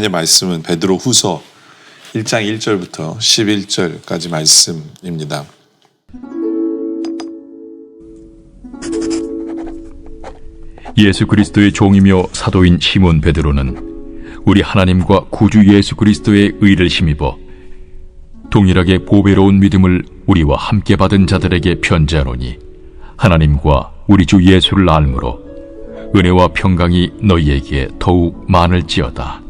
하나님의 말씀은 베드로 후서 1장 1절부터 11절까지 말씀입니다. 예수 그리스도의 종이며 사도인 시몬 베드로는 우리 하나님과 구주 예수 그리스도의 의를 힘입어 동일하게 보배로운 믿음을 우리와 함께 받은 자들에게 편지하노니 하나님과 우리 주 예수를 알므로 은혜와 평강이 너희에게 더욱 많을지어다.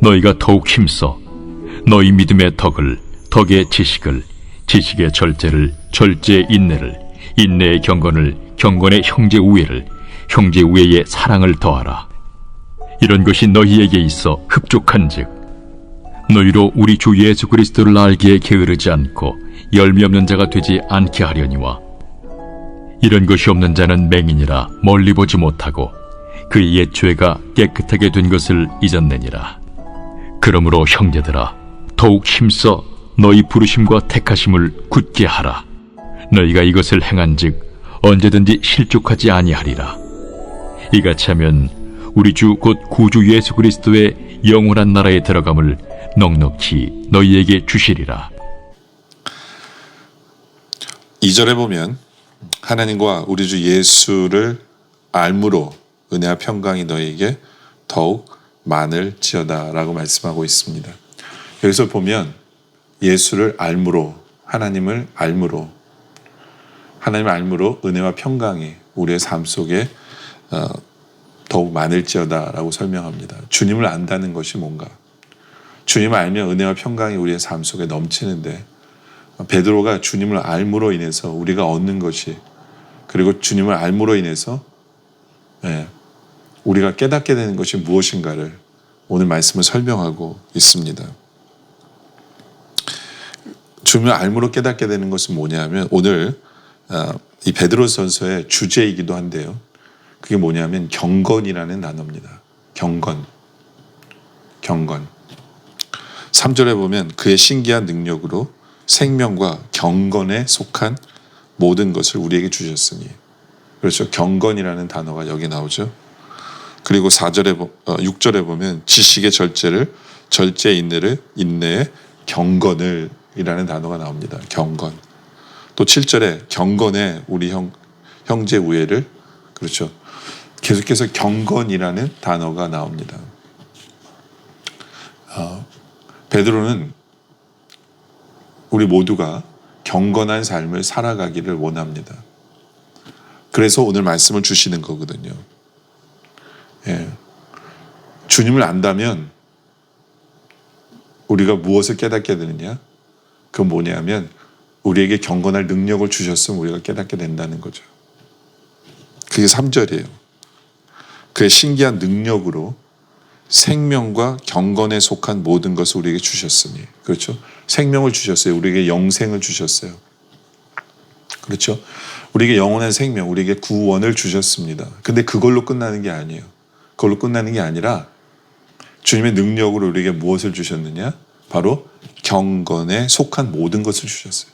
너희가 더욱 힘써 너희 믿음의 덕을 덕의 지식을 지식의 절제를 절제의 인내를 인내의 경건을 경건의 형제 우애를 형제 우애의 사랑을 더하라. 이런 것이 너희에게 있어 흡족한즉 너희로 우리 주 예수 그리스도를 알기에 게으르지 않고 열미 없는 자가 되지 않게 하려니와 이런 것이 없는 자는 맹인이라 멀리 보지 못하고 그의 옛 죄가 깨끗하게 된 것을 잊었느니라 그러므로 형제들아 더욱 힘써 너희 부르심과 택하심을 굳게 하라. 너희가 이것을 행한즉 언제든지 실족하지 아니하리라. 이같이 하면 우리 주 곧 구주 예수 그리스도의 영원한 나라에 들어감을 넉넉히 너희에게 주시리라. 2절에 보면 하나님과 우리 주 예수를 알므로 은혜와 평강이 너에게 더욱 많을지어다라고 말씀하고 있습니다. 여기서 보면 예수를 알므로 하나님을 알므로 하나님을 알므로 은혜와 평강이 우리의 삶 속에 어, 더욱 많을지어다라고 설명합니다. 주님을 안다는 것이 뭔가? 주님을 알면 은혜와 평강이 우리의 삶 속에 넘치는데 베드로가 주님을 알므로 인해서 우리가 얻는 것이 그리고 주님을 알므로 인해서 예, 우리가 깨닫게 되는 것이 무엇인가를 오늘 말씀을 설명하고 있습니다. 주님을 알므로 깨닫게 되는 것은 뭐냐면 오늘 어, 이 베드로 선서의 주제이기도 한데요. 그게 뭐냐면 경건이라는 단어입니다. 경건. 경건. 3절에 보면 그의 신기한 능력으로 생명과 경건에 속한 모든 것을 우리에게 주셨으니 그렇죠. 경건이라는 단어가 여기 나오죠. 그리고 4절에 보- 어, 6절에 보면 지식의 절제를 절제 인내를 인내의 경건을 이라는 단어가 나옵니다. 경건. 또 7절에 경건에 우리 형 형제 우애를 그렇죠. 계속해서 경건이라는 단어가 나옵니다. 어, 베드로는 우리 모두가 경건한 삶을 살아가기를 원합니다. 그래서 오늘 말씀을 주시는 거거든요. 예. 주님을 안다면 우리가 무엇을 깨닫게 되느냐? 그건 뭐냐면 우리에게 경건할 능력을 주셨으면 우리가 깨닫게 된다는 거죠. 그게 3절이에요. 그의 신기한 능력으로 생명과 경건에 속한 모든 것을 우리에게 주셨으니 그렇죠? 생명을 주셨어요. 우리에게 영생을 주셨어요. 그렇죠? 우리에게 영원한 생명, 우리에게 구원을 주셨습니다. 근데 그걸로 끝나는 게 아니에요. 그걸로 끝나는 게 아니라 주님의 능력으로 우리에게 무엇을 주셨느냐? 바로 경건에 속한 모든 것을 주셨어요.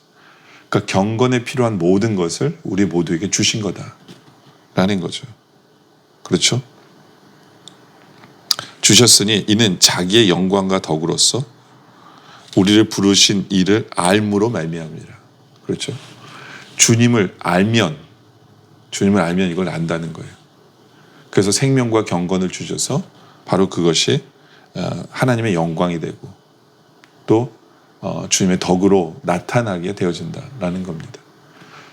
그러니까 경건에 필요한 모든 것을 우리 모두에게 주신 거다 라는 거죠. 그렇죠? 주셨으니 이는 자기의 영광과 덕으로서 우리를 부르신 이를 알므로 말미암이라. 그렇죠? 주님을 알면 주님을 알면 이걸 안다는 거예요. 그래서 생명과 경건을 주셔서 바로 그것이 어, 하나님의 영광이 되고 또 어, 주님의 덕으로 나타나게 되어진다라는 겁니다.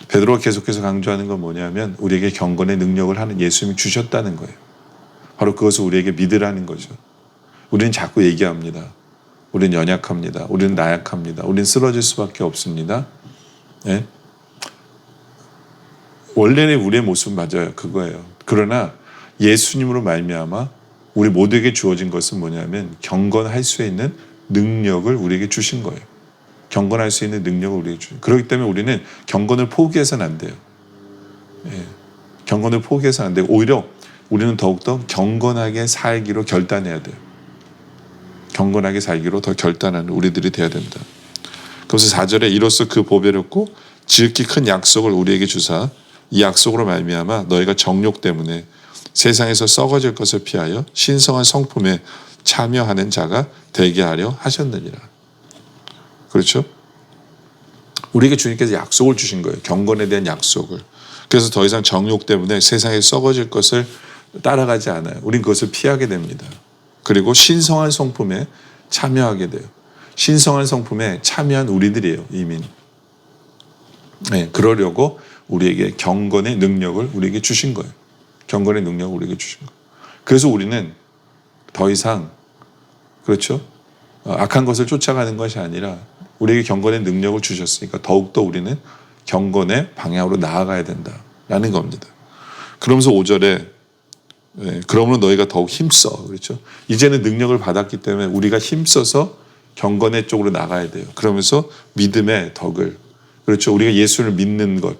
베드로가 계속해서 강조하는 건 뭐냐면 우리에게 경건의 능력을 하는 예수님이 주셨다는 거예요. 바로 그것을 우리에게 믿으라는 거죠. 우리는 자꾸 얘기합니다. 우리는 연약합니다. 우리는 나약합니다. 우리는 쓰러질 수밖에 없습니다. 예? 원래는 우리의 모습 맞아요. 그거예요. 그러나 예수님으로 말미암아 우리 모두에게 주어진 것은 뭐냐면 경건할 수 있는 능력을 우리에게 주신 거예요. 경건할 수 있는 능력을 우리에게 주신. 그렇기 때문에 우리는 경건을 포기해서는 안 돼요. 예. 경건을 포기해서는 안 되고 오히려 우리는 더욱더 경건하게 살기로 결단해야 돼요. 경건하게 살기로 더 결단하는 우리들이 되어야 된다. 그래서 4절에 이로써 그 보배를 얻고 지극히 큰 약속을 우리에게 주사 이 약속으로 말미암아 너희가 정욕 때문에 세상에서 썩어질 것을 피하여 신성한 성품에 참여하는 자가 되게 하려 하셨느니라. 그렇죠? 우리에게 주님께서 약속을 주신 거예요. 경건에 대한 약속을. 그래서 더 이상 정욕 때문에 세상에 썩어질 것을 따라가지 않아요. 우린 그것을 피하게 됩니다. 그리고 신성한 성품에 참여하게 돼요. 신성한 성품에 참여한 우리들이에요, 이민. 네, 그러려고 우리에게 경건의 능력을 우리에게 주신 거예요. 경건의 능력을 우리에게 주신 거예요. 그래서 우리는 더 이상 그렇죠? 어, 악한 것을 쫓아가는 것이 아니라 우리에게 경건의 능력을 주셨으니까 더욱더 우리는 경건의 방향으로 나아가야 된다라는 겁니다. 그러면서 5절에 네, 그러므로 너희가 더욱 힘써 그렇죠? 이제는 능력을 받았기 때문에 우리가 힘써서 경건의 쪽으로 나가야 돼요. 그러면서 믿음의 덕을 그렇죠? 우리가 예수를 믿는 것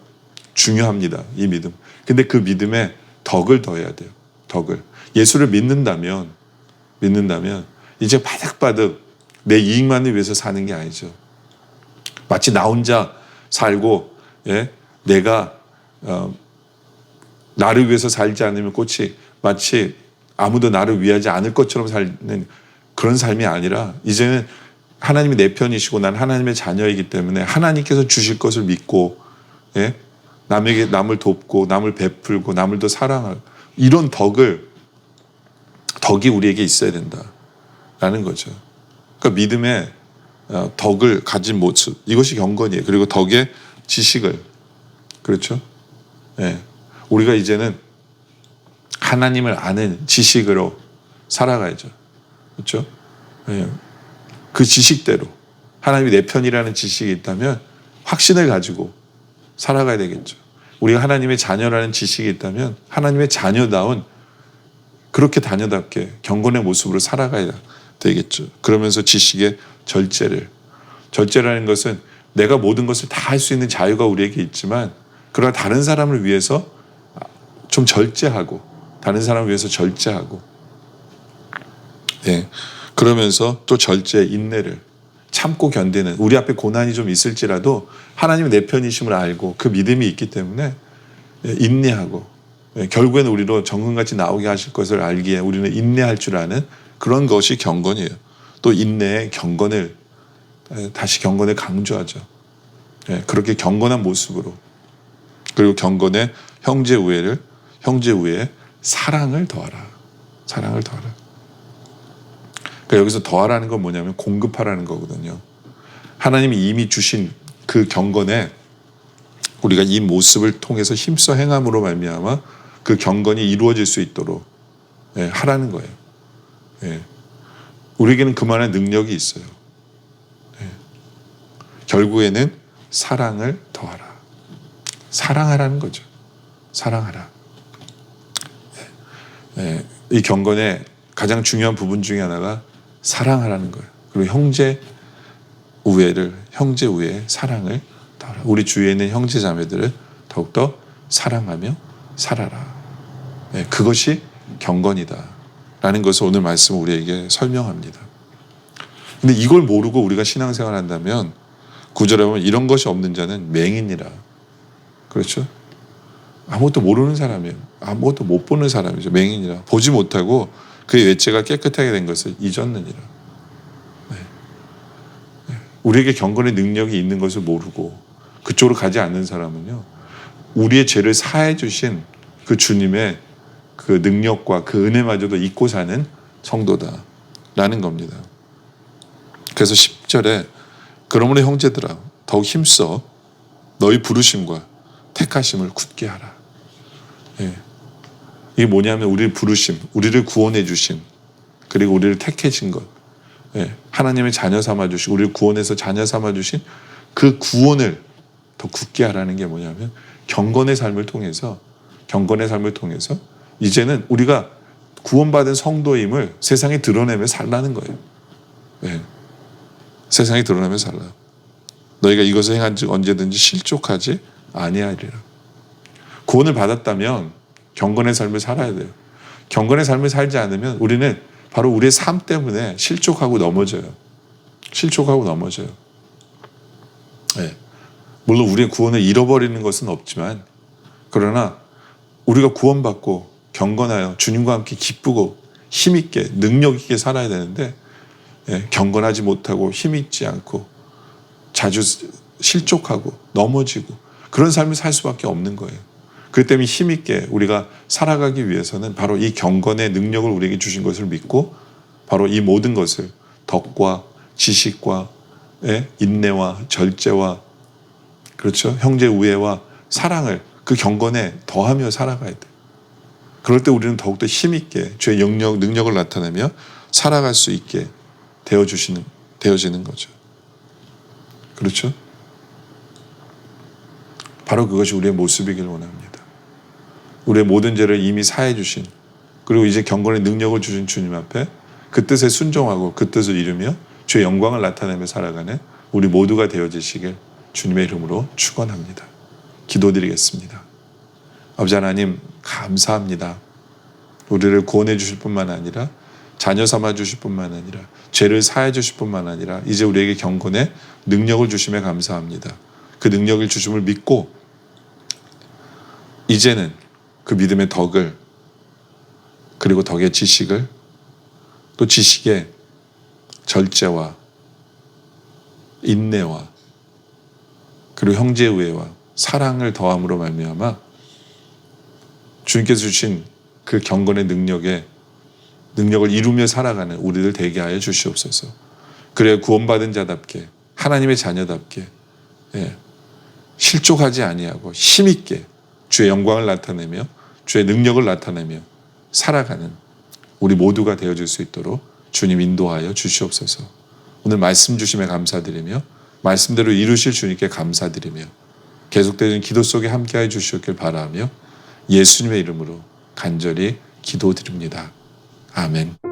중요합니다. 이 믿음. 근데 그 믿음에 덕을 더해야 돼요. 덕을. 예수를 믿는다면 믿는다면 이제 바득바득 내 이익만을 위해서 사는 게 아니죠. 마치 나 혼자 살고 예? 내가 어, 나를 위해서 살지 않으면 꽃이 마치 아무도 나를 위하지 않을 것처럼 살는 그런 삶이 아니라 이제는 하나님이 내 편이시고 난 하나님의 자녀이기 때문에 하나님께서 주실 것을 믿고 예? 남에게 남을 돕고 남을 베풀고 남을 더 사랑하고 이런 덕을 덕이 우리에게 있어야 된다라는 거죠. 그러니까 믿음의 어, 덕을 가진 모습 이것이 경건이에요. 그리고 덕의 지식을 그렇죠. 예. 우리가 이제는 하나님을 아는 지식으로 살아가야죠. 그렇죠? 예. 그 지식대로 하나님이 내 편이라는 지식이 있다면 확신을 가지고 살아가야 되겠죠. 우리가 하나님의 자녀라는 지식이 있다면 하나님의 자녀다운 그렇게 자녀답게 경건의 모습으로 살아가야 되겠죠. 그러면서 지식의 절제를 절제라는 것은 내가 모든 것을 다 할 수 있는 자유가 우리에게 있지만 그러나 다른 사람을 위해서 좀 절제하고 다른 사람을 위해서 절제하고 예. 그러면서 또 절제 인내를 참고 견디는 우리 앞에 고난이 좀 있을지라도 하나님의 내 편이심을 알고 그 믿음이 있기 때문에 예, 인내하고 예, 결국에는 우리로 정금같이 나오게 하실 것을 알기에 우리는 인내할 줄 아는 그런 것이 경건이에요. 또 인내의 경건을 예, 다시 경건을 강조하죠. 예, 그렇게 경건한 모습으로 그리고 경건의 형제 우애를 형제 우애에 사랑을 더하라. 사랑을 더하라. 그러니까 여기서 더하라는 건 뭐냐면 공급하라는 거거든요. 하나님이 이미 주신 그 경건에 우리가 이 모습을 통해서 힘써 행함으로 말미암아 그 경건이 이루어질 수 있도록 예, 하라는 거예요. 예. 우리에게는 그만한 능력이 있어요. 예. 결국에는 사랑을 더하라. 사랑하라는 거죠. 사랑하라. 예. 예. 이 경건의 가장 중요한 부분 중에 하나가 사랑하라는 거예요. 그리고 형제 우애를 형제 우애의 사랑을. 우리 주위에 있는 형제 자매들을 더욱더 사랑하며 살아라. 예, 그것이 경건이다 라는 것을 오늘 말씀 우리에게 설명합니다. 근데 이걸 모르고 우리가 신앙생활 한다면 구절에 보면 이런 것이 없는 자는 맹인이라. 그렇죠? 아무것도 모르는 사람이에요. 아무것도 못 보는 사람이죠. 맹인이라. 보지 못하고 그의 외체가 깨끗하게 된 것을 잊었느니라. 네. 네. 우리에게 경건의 능력이 있는 것을 모르고 그쪽으로 가지 않는 사람은요. 우리의 죄를 사해 주신 그 주님의 그 능력과 그 은혜마저도 잊고 사는 성도다 라는 겁니다. 그래서 10절에 그러므로 형제들아 더욱 힘써 너희 부르심과 택하심을 굳게 하라. 예. 이게 뭐냐면 우리를 부르심, 우리를 구원해 주신 그리고 우리를 택해진 것. 예. 하나님의 자녀 삼아 주시고 우리를 구원해서 자녀 삼아 주신 그 구원을 더 굳게 하라는 게 뭐냐면 경건의 삶을 통해서 경건의 삶을 통해서 이제는 우리가 구원받은 성도임을 세상에 드러내며 살라는 거예요. 예. 세상에 드러내며 살라. 너희가 이것을 행한 즉 언제든지 실족하지 아니하리라. 구원을 받았다면 경건의 삶을 살아야 돼요. 경건의 삶을 살지 않으면 우리는 바로 우리의 삶 때문에 실족하고 넘어져요. 실족하고 넘어져요. 예. 물론 우리의 구원을 잃어버리는 것은 없지만 그러나 우리가 구원받고 경건하여 주님과 함께 기쁘고 힘있게 능력 있게 살아야 되는데 예, 경건하지 못하고 힘있지 않고 자주 실족하고 넘어지고 그런 삶을 살 수밖에 없는 거예요. 그 때문에 힘있게 우리가 살아가기 위해서는 바로 이 경건의 능력을 우리에게 주신 것을 믿고 바로 이 모든 것을 덕과 지식과 예, 인내와 절제와 그렇죠 형제 우애와 사랑을 그 경건에 더하며 살아가야 돼. 그럴 때 우리는 더욱더 힘있게 주의 영역 능력을 나타내며 살아갈 수 있게 되어 주시는 되어지는 거죠. 그렇죠? 바로 그것이 우리의 모습이길 원합니다. 우리의 모든 죄를 이미 사해 주신 그리고 이제 경건의 능력을 주신 주님 앞에 그 뜻에 순종하고 그 뜻을 이루며 주의 영광을 나타내며 살아가는 우리 모두가 되어지시길 주님의 이름으로 축원합니다. 기도드리겠습니다. 아버지 하나님 감사합니다. 우리를 구원해 주실 뿐만 아니라 자녀 삼아 주실 뿐만 아니라 죄를 사해 주실 뿐만 아니라 이제 우리에게 경건의 능력을 주심에 감사합니다. 그 능력을 주심을 믿고 이제는 그 믿음의 덕을 그리고 덕의 지식을 또 지식의 절제와 인내와 그리고 형제 우애와 사랑을 더함으로 말미암아 주님께서 주신 그 경건의 능력에 능력을 이루며 살아가는 우리들 되게 하여 주시옵소서. 그래야 구원받은 자답게 하나님의 자녀답게 예, 실족하지 아니하고 힘 있게 주의 영광을 나타내며 주의 능력을 나타내며 살아가는 우리 모두가 되어질 수 있도록 주님 인도하여 주시옵소서. 오늘 말씀 주심에 감사드리며 말씀대로 이루실 주님께 감사드리며 계속되는 기도 속에 함께하여 주시옵길 바라며 예수님의 이름으로 간절히 기도드립니다. 아멘.